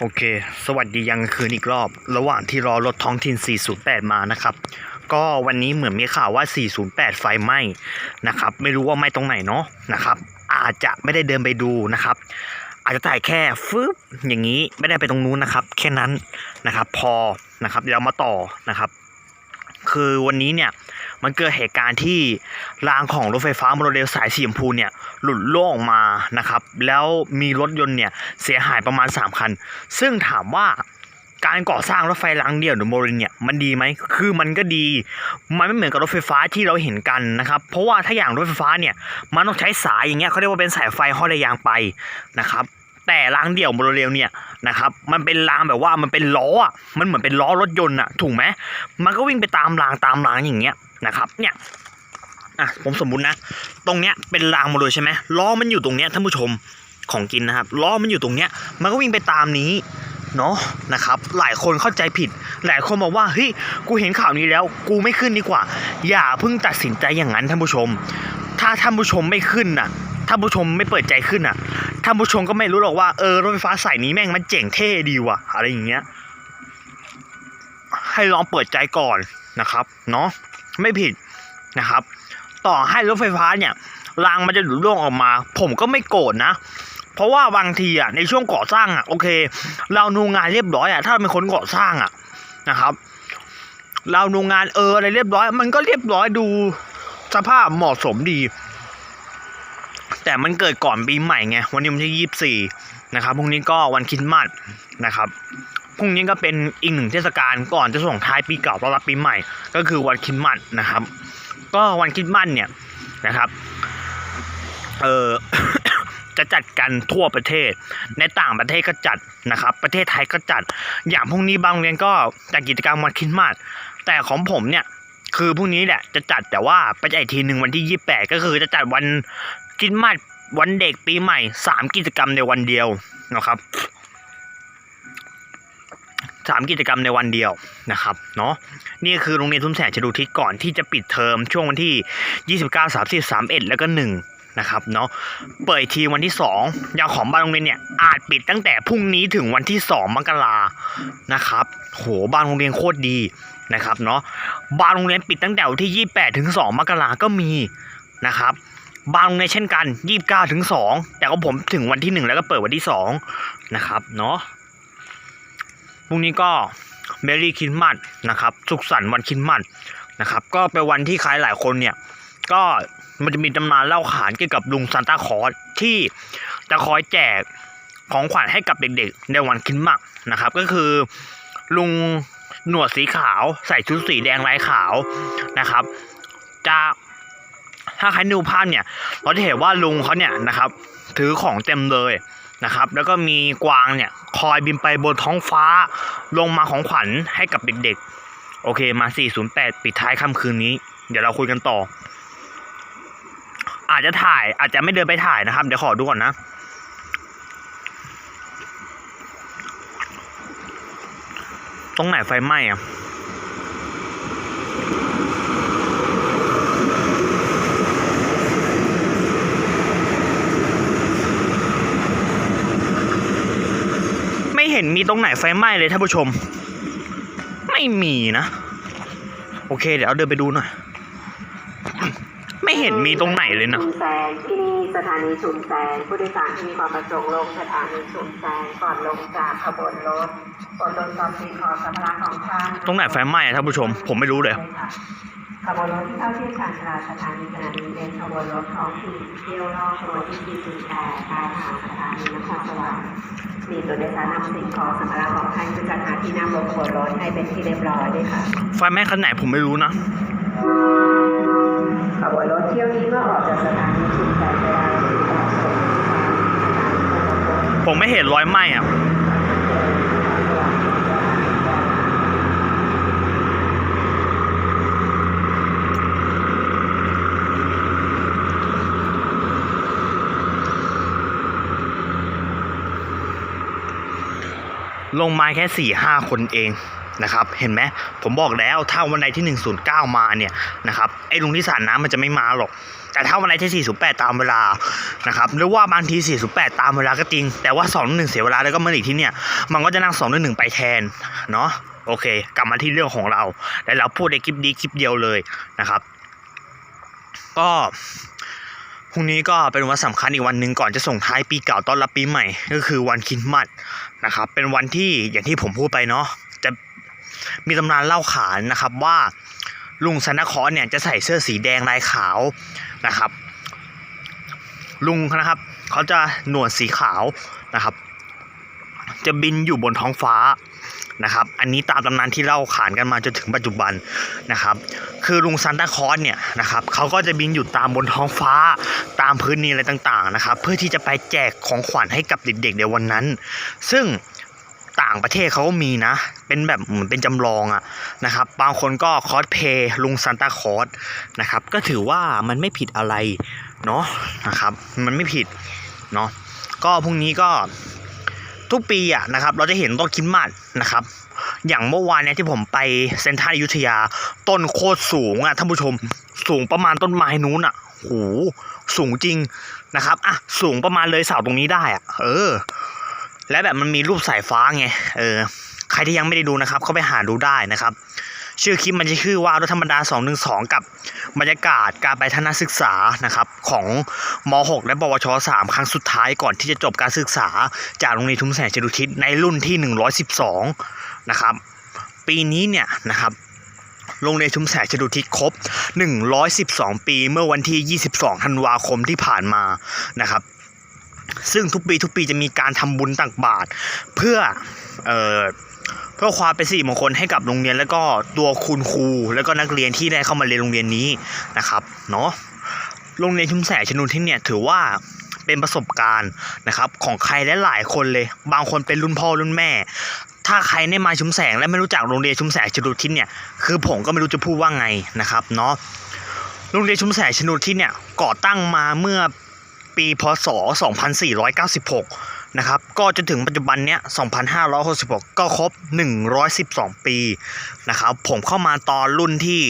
โอเค สวัสดียังคืนอีกรอบ ระหว่างที่รอรถท้องถิ่น 408 มานะครับ ก็วันนี้เหมือนมีข่าวว่า 408 ไฟไหม้นะครับ ไม่รู้ว่าไหม้ตรงไหนเนาะนะครับ อาจจะไม่ได้เดินไปดูนะครับ อาจจะถ่ายแค่ฟึบอย่างนี้ไม่ได้ไปตรงนู้นนะครับ แค่นั้นนะครับ พอนะครับเดี๋ยวมาต่อนะครับ คือวันนี้เนี่ย มันเกิดเหตุการณ์ที่รางของรถไฟฟ้าโมโนเรลสายสีชมพูเนี่ยหลุดโล่งออกมานะครับ แล้วมีรถยนต์เนี่ยเสียหายประมาณ 3 คัน ซึ่งถามว่าการก่อสร้างรถไฟรางเดี่ยวหรือโมโนเรลเนี่ยมันดีไหม คือมันก็ดี มันไม่เหมือนกับรถไฟฟ้าที่เราเห็นกันนะครับ เพราะว่าถ้าอย่างรถไฟฟ้าเนี่ยมันต้องใช้สายอย่างเงี้ยเขาเรียกว่าเป็นสายไฟห้อยระยางไปนะครับ แต่รางเดี่ยวโมโนเรลเนี่ยนะครับ มันเป็นรางแบบว่ามันเป็นล้ออะ มันเหมือนเป็นล้อรถยนต์อะ ถูกไหมมันก็วิ่งไปตามรางตามรางอย่างเงี้ย นะครับเนี่ยอะผมสมมุตินะ ตรงเนี้ยเป็นรางโมโนเรลใช่ไหมล้อมันอยู่ตรงเนี้ยท่านผู้ชมของกินนะครับล้อมันอยู่ตรงเนี้ยมันก็วิ่งไปตามนี้เนาะนะครับหลายคนเข้าใจผิด หลายคนบอกว่าเฮ้ยกูเห็นข่าวนี้แล้ว กูไม่ขึ้นดีกว่า อย่าเพิ่งตัดสินใจอย่างนั้นท่านผู้ชม ถ้าท่านผู้ชมไม่ขึ้นน่ะท่านผู้ชมไม่เปิดใจขึ้นน่ะท่านผู้ชมก็ไม่รู้หรอกว่าเออรถไฟฟ้าสายนี้แม่งมันเจ๋งเท่ดีว่ะอะไรอย่างเงี้ยให้ลองเปิดใจก่อนนะครับเนาะ ไม่ผิดนะครับ ต่อให้รถไฟฟ้าเนี่ยรางมันจะหลุดร่วงออกมา ผมก็ไม่โกรธนะ เพราะว่าบางทีอะในช่วงก่อสร้างอะโอเค เราดูงานเรียบร้อยอะถ้าเป็นคนก่อสร้างอะนะครับ เราดูงานเอออะไรเรียบร้อย มันก็เรียบร้อยดูสภาพเหมาะสมดี แต่มันเกิดก่อนปีใหม่ไงวันนี้วันที่ยี่สิบสี่นะครับพรุ่งนี้ก็วันคริสต์มาสนะครับ พรุ่งนี้ก็เป็นอีกหนึ่งเทศกาลก่อนจะส่งท้ายปีเก่าต้อนรับปีใหม่ ก็คือวันคริสต์มาสนะครับ ก็วันคริสต์มาสเนี่ยนะครับเออจะจัดกันทั่วประเทศ ในต่างประเทศก็จัดนะครับ ประเทศไทยก็จัด อย่างพรุ่งนี้บางโรงเรียนก็จัดกิจกรรมวันคริสต์มาสแต่ของผมเนี่ยคือพรุ่งนี้แหละจะจัดแต่ว่าไปจัดอีกทีหนึ่งวันที่ยี่แปดก็คือจะจัดวันคริสต์มาสวันเด็กปีใหม่สามกิจกรรมในวันเดียวนะครับ สามกิจกรรมในวันเดียวนะครับเนาะนี่คือโรงเรียนทุ่มแสงชดูทิศก่อนที่จะปิดเทอมช่วงวันที่ 29 30 31 แล้วก็ 1 นะครับเนาะเปิดทีวันที่2อย่างของบ้างโรงเรียนเนี่ยอาจปิดตั้งแต่พรุ่งนี้ถึงวันที่ 2 มกรานะครับโหบ้างโรงเรียนโคตรดีนะครับเนาะบางโรงเรียนปิดตั้งแต่วันที่ 28 ถึง 2 มกราก็มีนะครับบางโรงเรียนเช่นกัน 29 ถึง 2 แต่ก็ผมถึงวันที่ 1 แล้วก็เปิดวันที่ 2 นะครับเนาะ พรุ่งนี้ก็เมรี่คินมัดนะครับ สุขสันต์วันคินมัดนะครับ ก็เป็นวันที่ใครหลายคนเนี่ย ก็มันจะมีตำนานเล่าขานเกี่ยวกับลุงซานตาคอสที่จะคอยแจกของขวัญให้กับเด็กๆ ในวันครินมักนะครับ ก็คือลุงหนวดสีขาวใส่ชุดสีแดงลายขาวนะครับ จะถ้าใครดูภาพเนี่ย เราจะเห็นว่าลุงเขาเนี่ยนะครับ ถือของเต็มเลย นะครับ แล้วก็มีกวางเนี่ยคอยบินไปบนท้องฟ้า ลงมาของขวัญให้กับเด็กๆ โอเคมา 408 ปิดท้ายค่ำคืนนี้ เดี๋ยวเราคุยกันต่อ อาจจะถ่ายอาจจะไม่เดินไปถ่ายนะครับ เดี๋ยวขอดูก่อนนะตรงไหนไฟไหม้อะ เห็นมีตรงไหนไฟไหม้เลยท่านผู้ชม ไม่มีนะ โอเค เดี๋ยวเอาเดินไปดูหน่อย ไม่เห็นมีตรงไหนเลยนะชุมแสงที่นี่สถานีชุมแสงผู้โดยสารที่มีความประสงค์ลงสถานีชุมแสงก่อนลงจากขบวนรถกดลงตอนสีขอสัมภาระของท่านตรงไหนไฟไหม้อะท่านผู้ชม ผมไม่รู้เลย ขบวนรถที่เข้าเทียบชานชาลาสถานีขณะนี้เป็นขบวนรถท้องถิ่นเที่ยวรอบขบวนที่สี่สิบแปดปลายทางสถานีนครสวรรค์มีตัว โดยสารนำสิ่งของสัมภาระของท่านคือจัดหาที่นั่งบนขบวนรถให้เป็นที่เรียบร้อยด้วยค่ะ ไฟไหม้คันไหนผมไม่รู้นะ ขบวนรถเที่ยวนี้เมื่อออกจากสถานีชุมแสงเวลาสี่โมงตรงทางสถานีขบวนรถผมไม่เห็นรอยไหม้อะ ลงมาแค่สี่ห้าคนเองนะครับ เห็นไหมผมบอกแล้วถ้าวันใดที่ 109 มาเนี่ยนะครับไอ้ลุงที่สารน้ำมันจะไม่มาหรอก แต่ถ้าวันใดที่ 408 ตามเวลานะครับหรือว่าบางที 408 ตามเวลาก็จริง แต่ว่า 211 เสียเวลาแล้วก็มาอีกที่เนี่ย มันก็จะนั่ง211 ไปแทนเนาะโอเค กลับมาที่เรื่องของเรา แล้วเราพูดในคลิปนี้คลิปเดียวเลยนะครับ ก็ พรุ่งนี้ก็เป็นวันสำคัญอีกวันหนึ่งก่อนจะส่งท้ายปีเก่าต้อนรับปีใหม่ ก็คือวันคริสต์มาสนะครับ เป็นวันที่อย่างที่ผมพูดไปเนาะจะมีตำนานเล่าขานนะครับว่าลุงซานตาคอสเนี่ยจะใส่เสื้อสีแดงลายขาวนะครับ ลุงนะครับเขาจะหนวดสีขาวนะครับ จะบินอยู่บนท้องฟ้า นะครับ อันนี้ตามตำนานที่เล่าขานกันมาจนถึงปัจจุบันนะครับ คือลุงซานตาคอสเนี่ยนะครับเขาก็จะบินอยู่ตามบนท้องฟ้าตามพื้นดินอะไรต่างๆนะครับ เพื่อที่จะไปแจกของขวัญให้กับเด็กๆในวันนั้น ซึ่งต่างประเทศเขาก็มีนะ เป็นแบบเหมือนเป็นจำลองอะนะครับ บางคนก็คอสเพลย์ลุงซานตาคอสนะครับ ก็ถือว่ามันไม่ผิดอะไรเนาะนะครับ มันไม่ผิดเนาะ ก็พรุ่งนี้ก็ ทุกปีอะนะครับเราจะเห็นต้นคริดมัดนะครับ อย่างเมื่อวานเนี่ยที่ผมไปเซนทรัลอยุธยา ต้นโคตรสูงอะท่านผู้ชมสูงประมาณต้นไม้นู้นอะโหสูงจริงนะครับอะสูงประมาณเลยเสาตรงนี้ได้อะเออ และแบบมันมีรูปสายฟ้าไงเออใครที่ยังไม่ได้ดูนะครับ เข้าไปหาดูได้นะครับ ชื่อคลิปมันจะชื่อว่ารถธรรมดา 212 กับบรรยากาศการไปทัศนศึกษานะครับของม .6 และปวช 3 ครั้งสุดท้ายก่อนที่จะจบการศึกษา จากโรงเรียนทุ่มแสงจรุทิศในรุ่นที่ 112 นะครับ ปีนี้เนี่ยนะครับโรงเรียนชุมแสงจรุทิศครบ 112 ปีเมื่อวันที่ 22 ธันวาคมที่ผ่านมานะครับ ซึ่งทุกปีทุกปีจะมีการทำบุญตักบาตรเพื่อเอ่อ เพื่อความเป็นสิริมงคลให้กับโรงเรียน แล้วก็ตัวคุณครู แล้วก็นักเรียนที่ได้เข้ามาเรียนโรงเรียนนี้นะครับเนาะโรงเรียนชุมแสงชนุนที่เนี่ยถือว่าเป็นประสบการณ์นะครับของใครและหลายคนเลย บางคนเป็นรุ่นพ่อรุ่นแม่ ถ้าใครได้มาชุมแสงและไม่รู้จักโรงเรียนชุมแสงชนุทิศเนี่ยคือผมก็ไม่รู้จะพูดว่าไงนะครับเนาะโรงเรียนชุมแสงชนุทิศเนี่ยก่อตั้งมาเมื่อปีพศ 2496 นะครับ ก็จนถึงปัจจุบันเนี้ย 2566 ก็ครบ 112 ปีนะครับ ผมเข้ามาตอนรุ่นที่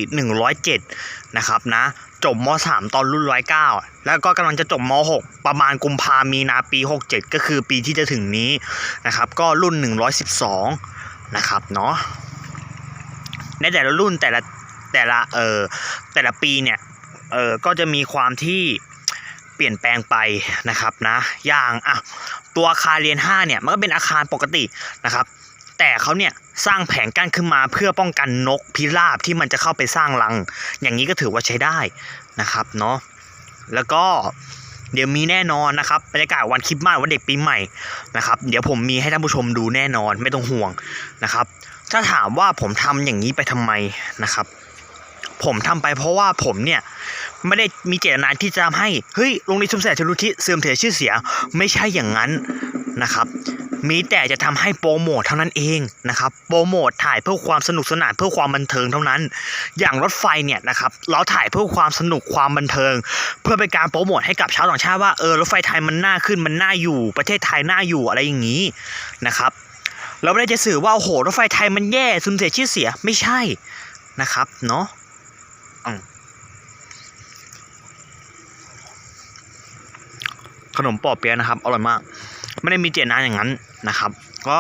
107 นะครับนะ จบม .3 ตอนรุ่น 109 แล้วก็กำลังจะจบม .6 ประมาณกุมภามีนาปี 67 ก็คือปีที่จะถึงนี้นะครับ ก็รุ่น 112 นะครับเนาะ ในแต่ละรุ่นแต่ละแต่ละเอ่อแต่ละปีเนี่ยเออก็จะมีความที่ เปลี่ยนแปลงไปนะครับนะอย่างอะตัวอาคารเรียน5เนี่ยมันก็เป็นอาคารปกตินะครับแต่เขาเนี่ยสร้างแผงกั้นขึ้นมาเพื่อป้องกันนกพิราบที่มันจะเข้าไปสร้างรัง อย่างนี้ก็ถือว่าใช้ได้นะครับเนาะแล้วก็เดี๋ยวมีแน่นอนนะครับบรรยากาศวันคริดมาสวันเด็กปีใหม่นะครับเดี๋ยวผมมีให้ท่านผู้ชมดูแน่นอนไม่ต้องห่วงนะครับ ถ้าถามว่าผมทำอย่างนี้ไปทำไมนะครับ ผมทำไปเพราะว่าผมเนี่ยไม่ได้มีเจตนาที่จะทำให้เฮ้ยโรงเรียนชุมแสงชลุทิเสื่อมเสียชื่อเสียงไม่ใช่อย่างนั้นนะครับมีแต่จะทำให้โปรโมทเท่านั้นเองนะครับโปรโมทถ่ายเพื่อความสนุกสนานเพื่อความบันเทิงเท่านั้น อย่างรถไฟเนี่ยนะครับเราถ่ายเพื่อความสนุกความบันเทิง เพื่อเป็นการโปรโมทให้กับชาวต่างชาติว่าเออรถไฟไทยมันน่าขึ้นมันน่าอยู่ ประเทศไทยน่าอยู่อะไรอย่างนี้นะครับเราไม่ได้จะสื่อว่าโอ้โหรถไฟไทยมันแย่สูญเสียชื่อเสียไม่ใช่นะครับเนาะ ขนมปอเปี๊ยะนะครับอร่อยมาก ไม่ได้มีเจตนาอย่างนั้นนะครับ ก็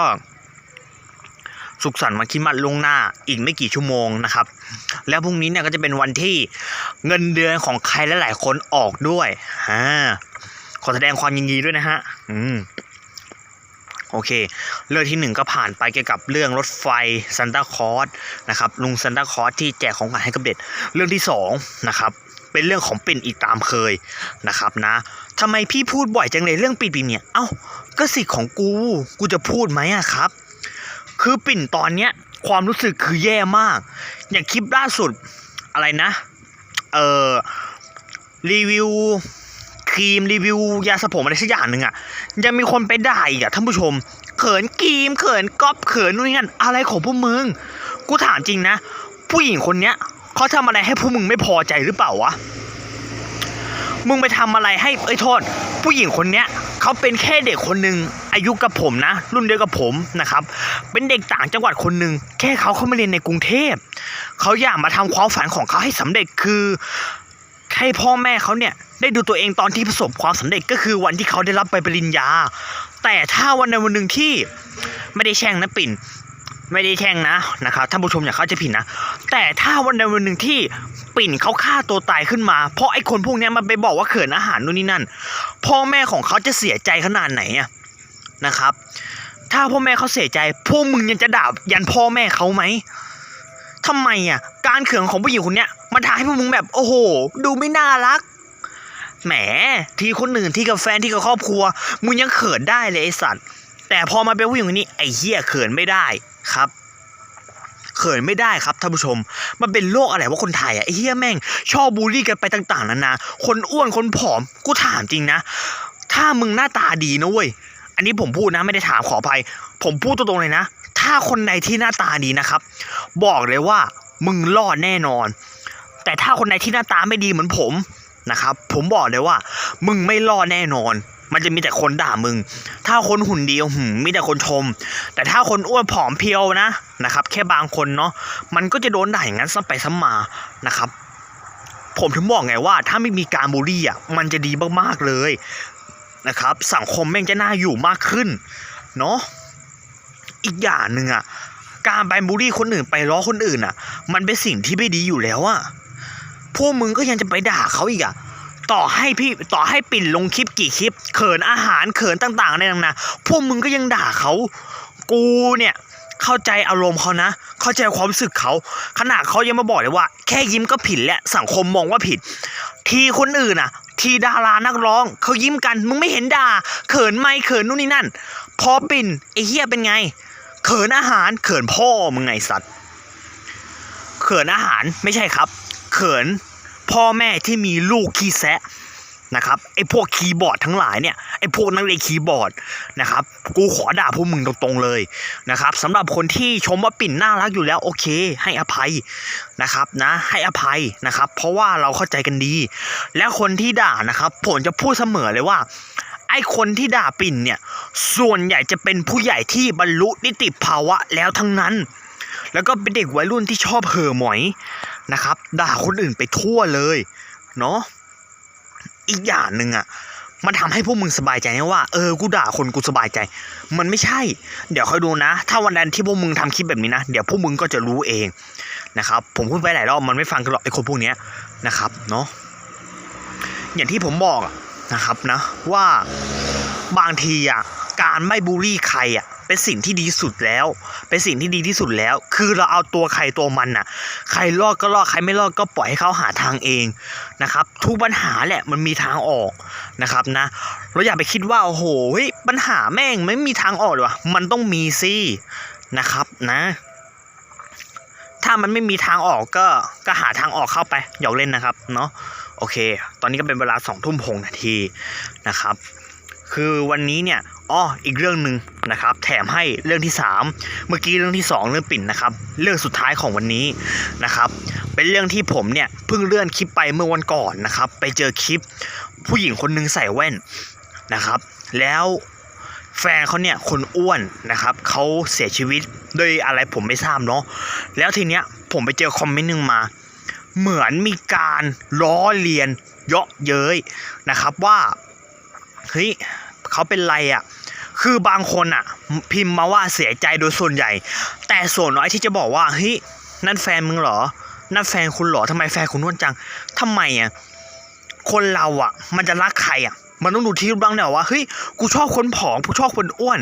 สุขสันต์วันคริดมัดล่วงหน้าอีกไม่กี่ชั่วโมงนะครับ แล้วพรุ่งนี้เนี่ยก็จะเป็นวันที่เงินเดือนของใครหลายๆคนออกด้วยอ่าขอแสดงความยินดีด้วยนะฮะ อืม โอเค เรื่องที่หนึ่งก็ผ่านไปเกี่ยวกับเรื่องรถไฟซันตาคอร์สนะครับลุงซันตาคอร์สที่แจกของขวัญให้กับเด็กเรื่องที่สองนะครับเป็นเรื่องของปิ่นอีกตามเคยนะครับนะทำไมพี่พูดบ่อยจังเลยเรื่องปิ่นปิ่นเนี่ยเอ้าก็สิทธิ์ของกูกูจะพูดไหมอะครับ คือปิ่นตอนเนี้ยความรู้สึกคือแย่มาก อย่างคลิปล่าสุดอะไรนะเอ่อรีวิว ครีมรีวิวยาสระผมอะไรสักอย่างหนึ่งอะยังมีคนไปด่าอีกอะท่านผู้ชม เขินครีมเขินก๊อปเขินนู่นนี่นั่นอะไรของพวกมึง กูถามจริงนะ ผู้หญิงคนเนี้ยเขาทำอะไรให้พวกมึงไม่พอใจหรือเปล่าวะมึงไปทำอะไรให้เอ้ยโทษ ผู้หญิงคนเนี้ยเขาเป็นแค่เด็กคนหนึ่งอายุกับผมนะ รุ่นเดียวกับผมนะครับ เป็นเด็กต่างจังหวัดคนหนึ่งแค่เขาเข้ามาเรียนในกรุงเทพเขาอยากมาทำความฝันของเขาให้สำเร็จคือให้พ่อแม่เขาเนี่ย ได้ดูตัวเองตอนที่ประสบความสำเร็จก็คือวันที่เขาได้รับใบปริญญา แต่ถ้าวันใดวันหนึ่งที่ไม่ได้แช่งนะปิ่น ไม่ได้แช่งนะนะครับท่านผู้ชมอย่าเข้าใจผิดนะ แต่ถ้าวันใดวันหนึ่งที่ปิ่นเขาฆ่าตัวตายขึ้นมา เพราะไอ้คนพวกนี้มันไปบอกว่าเขินอาหารนู่นนี่นั่น พ่อแม่ของเขาจะเสียใจขนาดไหนอะนะครับ ถ้าพ่อแม่เขาเสียใจพวกมึงยังจะด่ายันพ่อแม่เขาไหมทำไมอะการเขินของผู้หญิงคนเนี้ยมันทำให้พวกมึงแบบโอ้โห ดูไม่น่ารัก แหม ที่คนอื่นที่กับแฟนที่กับครอบครัว มึงยังเขินได้เลยไอสัตว์ แต่พอมาเป็นผู้หญิงคนนี้ไอ้เหี้ยเขินไม่ได้ครับเขินไม่ได้ครับท่านผู้ชม มันเป็นโรคอะไรว่าคนไทยอะไอ้เหี้ยแม่ง ชอบบูลลี่กันไปต่างๆนานา คนอ้วนคนผอม กูถามจริงนะ ถ้ามึงหน้าตาดีนะเว้ย อันนี้ผมพูดนะไม่ได้ถามขออภัย ผมพูดตรงๆเลยนะ ถ้าคนไหนที่หน้าตาดีนะครับ บอกเลยว่ามึงรอดแน่นอน แต่ถ้าคนไหนที่หน้าตาไม่ดีเหมือนผม นะครับ ผมบอกเลยว่า มึงไม่รอดแน่นอน มันจะมีแต่คนด่ามึง ถ้าคนหุ่นดีหืมมีแต่คนชม แต่ถ้าคนอ้วนผอมเพียวนะนะครับ แค่บางคนเนาะมันก็จะโดนด่าอย่างนั้นซ้ำไปซ้ำมานะครับ ผมถึงบอกไงว่า ถ้าไม่มีการบูลลี่อะมันจะดีมากๆเลยนะครับ สังคมแม่งจะน่าอยู่มากขึ้นเนาะอีกอย่างหนึ่งอะการไปบูลลี่คนอื่นไปล้อคนอื่นอะ มันเป็นสิ่งที่ไม่ดีอยู่แล้วอะ พวกมึงก็ยังจะไปด่าเขาอีกอะต่อให้พี่ต่อให้ปิ่นลงคลิปกี่คลิป เขินอาหารเขินต่างๆอะไรต่างๆพวกมึงก็ยังด่าเขา กูเนี่ยเข้าใจอารมณ์เขานะ เข้าใจความรู้สึกเขา ขนาดเขายังมาบอกเลยว่า แค่ยิ้มก็ผิดแล้วสังคมมองว่าผิด ทีคนอื่นอะ ทีดารานักร้องเขายิ้มกันมึงไม่เห็นด่า เขินไม่เขินนู่นนี่นั่น พอปิ่นไอ้เหี้ยเป็นไง เขินอาหารเขินพ่อมึงไงสัตว์ เขินอาหารไม่ใช่ครับ เขินพ่อแม่ที่มีลูกขี้แซะนะครับไอ้พวกคีย์บอร์ดทั้งหลายเนี่ยไอ้พวกนักเรียนคีย์บอร์ดนะครับกูขอด่าพวกมึงตรงๆเลยนะครับสำหรับคนที่ชมว่าปิ่นน่ารักอยู่แล้วโอเค ให้อภัยนะครับนะให้อภัยนะครับเพราะว่าเราเข้าใจกันดี และคนที่ด่านะครับผมจะพูดเสมอเลยว่า ไอ้คนที่ด่าปิ่นเนี่ยส่วนใหญ่จะเป็นผู้ใหญ่ที่บรรลุนิติภาวะแล้วทั้งนั้น แล้วก็เป็นเด็กวัยรุ่นที่ชอบเห่อหมอย นะครับ ด่าคนอื่นไปทั่วเลยเนาะอีกอย่างหนึ่งอะมันทำให้พวกมึงสบายใจนะว่า เออ กูด่าคนกูสบายใจ มันไม่ใช่ เดี๋ยวค่อยดูนะ ถ้าวันนั้นที่พวกมึงทำคลิปแบบนี้นะ เดี๋ยวพวกมึงก็จะรู้เองนะครับ ผมพูดไปหลายรอบมันไม่ฟังกันหรอกไอ้คนพวกเนี้ยนะครับ เนาะ อย่างที่ผมบอกนะครับนะว่าบางทีอะ การไม่บูลลี่ใครอะเป็นสิ่งที่ดีสุดแล้ว เป็นสิ่งที่ดีที่สุดแล้ว คือเราเอาตัวใครตัวมันน่ะ ใครรอดก็รอด ใครไม่รอดก็ปล่อยให้เขาหาทางเองนะครับ ทุกปัญหาแหละมันมีทางออกนะครับนะ เราอย่าไปคิดว่าโอ้โหปัญหาแม่งไม่มีทางออกเลยวะมันต้องมีสินะครับนะ ถ้ามันไม่มีทางออกก็ก็หาทางออกเข้าไปหยอกเล่นนะครับเนาะ โอเค ตอนนี้ก็เป็นเวลาสองทุ่มหกนาทีนะครับ คือวันนี้เนี่ย อ้ออีกเรื่องหนึ่งนะครับ แถมให้เรื่องที่สามเมื่อกี้เรื่องที่สองเรื่องปิ่นนะครับ เรื่องสุดท้ายของวันนี้นะครับ เป็นเรื่องที่ผมเนี่ยเพิ่งเลื่อนคลิปไปเมื่อวันก่อนนะครับ ไปเจอคลิปผู้หญิงคนหนึงใส่แว่นนะครับ แล้วแฟนเขาเนี่ยคนอ้วนนะครับเขาเสียชีวิตด้วยอะไรผมไม่ทราบเนาะแล้วทีเนี้ยผมไปเจอคอมเมนต์หนึ่งมา เหมือนมีการล้อเลียนเยาะเย้ยนะครับว่าเฮ้ยเขาเป็นไรอะ่ะ คือบางคนอะพิมพ์มาว่าเสียใจโดยส่วนใหญ่ แต่ส่วนน้อยที่จะบอกว่าเฮ้ยนั่นแฟนมึงเหรอ นั่นแฟนคุณเหรอทำไมแฟนคุณอ้วนจังทำไมอะคนเราอะมันจะรักใครอะมันต้องดูที่รูปร่างเนี่ยว่าเฮ้ยกูชอบคนผอมกูชอบคนอ้วน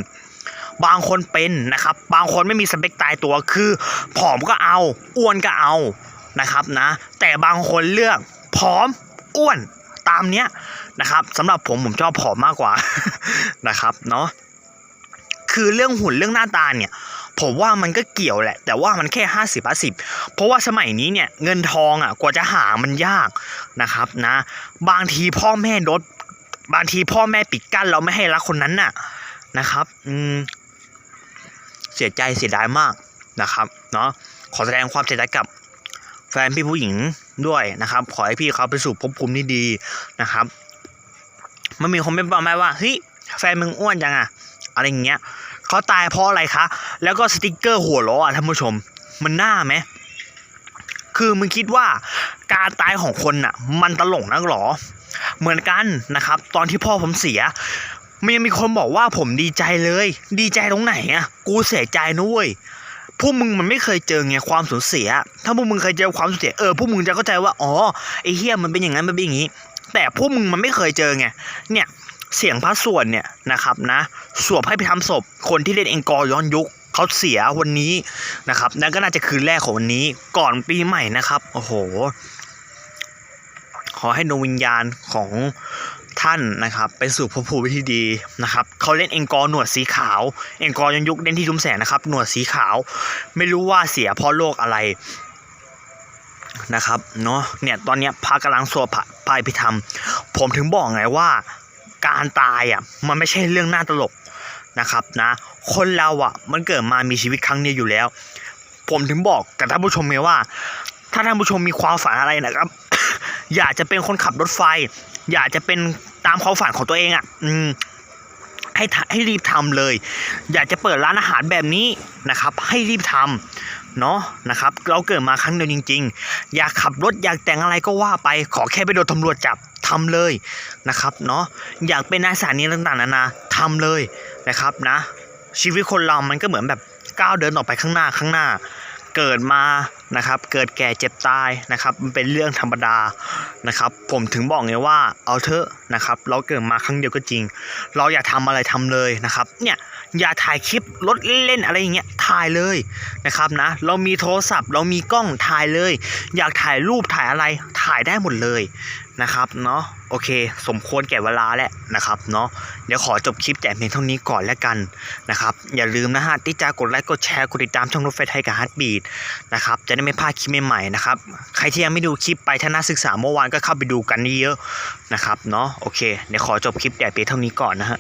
บางคนเป็นนะครับ บางคนไม่มีสเปคตายตัวคือ ผอมก็เอา อ้วนก็เอานะครับนะ แต่บางคนเลือกผอมอ้วนตามเนี้ยนะครับสำหรับผมผมชอบผอมมากกว่านะครับเนาะ คือเรื่องหุ่นเรื่องหน้าตาเนี่ยผมว่ามันก็เกี่ยวแหละ แต่ว่ามันแค่ห้าสิบห้าสิบเพราะว่าสมัยนี้เนี่ยเงินทองอะกว่าจะหามันยากนะครับนะ บางทีพ่อแม่ลดบางทีพ่อแม่ปิดกั้นเราไม่ให้รักคนนั้นน่ะนะครับอืมเสียใจเสียดายมากนะครับเนาะขอแสดงความเสียใจกับแฟนพี่ผู้หญิงด้วยนะครับ ขอให้พี่เขาไปสู่ภพภูมิที่ดีนะครับมันมีคอมเมนต์ประมาณว่าเฮ้ยแฟนมึงอ้วนจังอะอะไรอย่างเงี้ย เขาตายเพราะอะไรคะ แล้วก็สติกเกอร์หัวล้ออะท่านผู้ชม มันน่าไหม คือมึงคิดว่าการตายของคนน่ะ มันตลกนักหรอ เหมือนกันนะครับ ตอนที่พ่อผมเสียมันยังมีคนบอกว่าผมดีใจเลย ดีใจตรงไหนอะ กูเสียใจนะเว้ยพวกมึงมันไม่เคยเจอไงความสูญเสีย ถ้าพวกมึงเคยเจอความสูญเสียเออพวกมึงจะเข้าใจว่าอ๋อไอ้เฮียมันเป็นอย่างนั้นมันเป็นอย่างนี้ แต่พวกมึงมันไม่เคยเจอไงเนี่ย เสียงพระสวดเนี่ยนะครับนะสวดให้ไปทำศพ คนที่เล่นเองกอย้อนยุคเขาเสียวันนี้นะครับนั่นก็น่าจะคืนแรกของวันนี้ก่อนปีใหม่นะครับโอ้โห ขอให้ดวงวิญญาณของท่านนะครับไปสู่ภพภูมิที่ดีนะครับเขาเล่นเองกอหนวดสีขาว เองกอย้อนยุคเล่นที่ชุมแสงนะครับ หนวดสีขาว ไม่รู้ว่าเสียเพราะโรคอะไรนะครับเนาะเนี่ยตอนเนี้ยพระกำลังสวดพระพายพิธรรม ผมถึงบอกไงว่า การตายอะมันไม่ใช่เรื่องน่าตลกนะครับนะ คนเราอะมันเกิดมามีชีวิตครั้งเดียวอยู่แล้ว ผมถึงบอกกับท่านผู้ชมไงว่า ถ้าท่านผู้ชมมีความฝันอะไรนะครับ อยากจะเป็นคนขับรถไฟ อยากจะเป็นตามความฝันของตัวเองอะ อืมให้ให้รีบทำเลย อยากจะเปิดร้านอาหารแบบนี้นะครับ ให้รีบทำเนาะนะครับ เราเกิดมาครั้งเดียวจริง ๆ อยากขับรถอยากแต่งอะไรก็ว่าไปขอแค่ไปโดนตำรวจจับ ทำเลยนะครับเนาะอยากเป็นนายสถานีต่างๆนานาทำเลยนะครับนะ ชีวิตคนเรามันก็เหมือนแบบก้าวเดินออกไปข้างหน้าข้างหน้า เกิดมานะครับ เกิดแก่เจ็บตายนะครับ มันเป็นเรื่องธรรมดานะครับ ผมถึงบอกไงว่าเอาเถอะนะครับ เราเกิดมาครั้งเดียวก็จริง เราอยากทำอะไรทำเลยนะครับ เนี่ยอย่าถ่ายคลิปรถเล่นๆอะไรอย่างเงี้ยถ่ายเลยนะครับนะ เรามีโทรศัพท์ เรามีกล้องถ่ายเลย อยากถ่ายรูปถ่ายอะไรถ่ายได้หมดเลยนะครับเนาะโอเค สมควรแก่เวลาแล้วนะครับเนาะเดี๋ยวขอจบคลิปแต่เพียงเท่านี้ก่อนแล้วกันนะครับ อย่าลืมนะฮะที่จะกดไลค์กดแชร์กดติดตามช่องรถไฟไทยกับฮาร์ดบีดนะครับจะะได้ไม่พลาดคลิปใหม่ๆนะครับ ใครที่ยังไม่ดูคลิปไปถ้าน่าศึกษาเมื่อวานก็เข้าไปดูกันเยอะๆนะครับเนาะโอเคเดี๋ยวขอจบคลิปแต่เพียงเท่านี้ก่อนนะฮะ